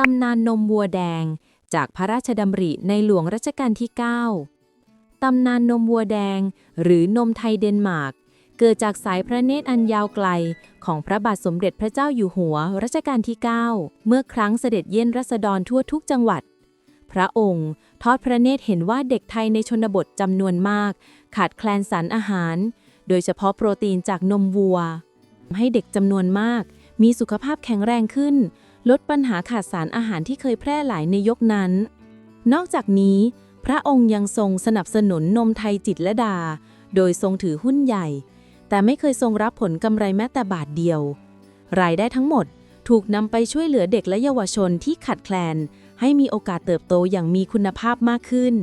ตำนานนมวัวแดง จากพระราชดำริในหลวงรัชกาลที่ 9 ตำนานนมวัวแดง หรือนมไทยเดนมาร์ก เกิดจากสายพระเนตรอันยาวไกล ของพระบาทสมเด็จพระเจ้าอยู่หัวรัชกาลที่ 9 เมื่อครั้งเสด็จเยี่ยนรัษฎรทั่วทุกจังหวัด พระองค์ทอดพระเนตรเห็นว่าเด็กไทยในชนบทจำนวนมาก ขาดแคลนสารอาหาร โดยเฉพาะโปรตีนจากนมวัว ให้เด็กจำนวนมาก มีสุขภาพแข็งแรงขึ้น ลดปัญหาขาดสารอาหารที่เคยแพร่หลายในยกนั้น นอกจากนี้ พระองค์ยังทรงสนับสนุนนมไทยจิตรละดา โดยทรงถือหุ้นใหญ่ แต่ไม่เคยทรงรับผลกำไรแม้แต่บาทเดียว รายได้ทั้งหมดถูกนำไปช่วยเหลือเด็กและเยาวชนที่ขาดแคลน ให้มีโอกาสเติบโตอย่างมีคุณภาพมากขึ้น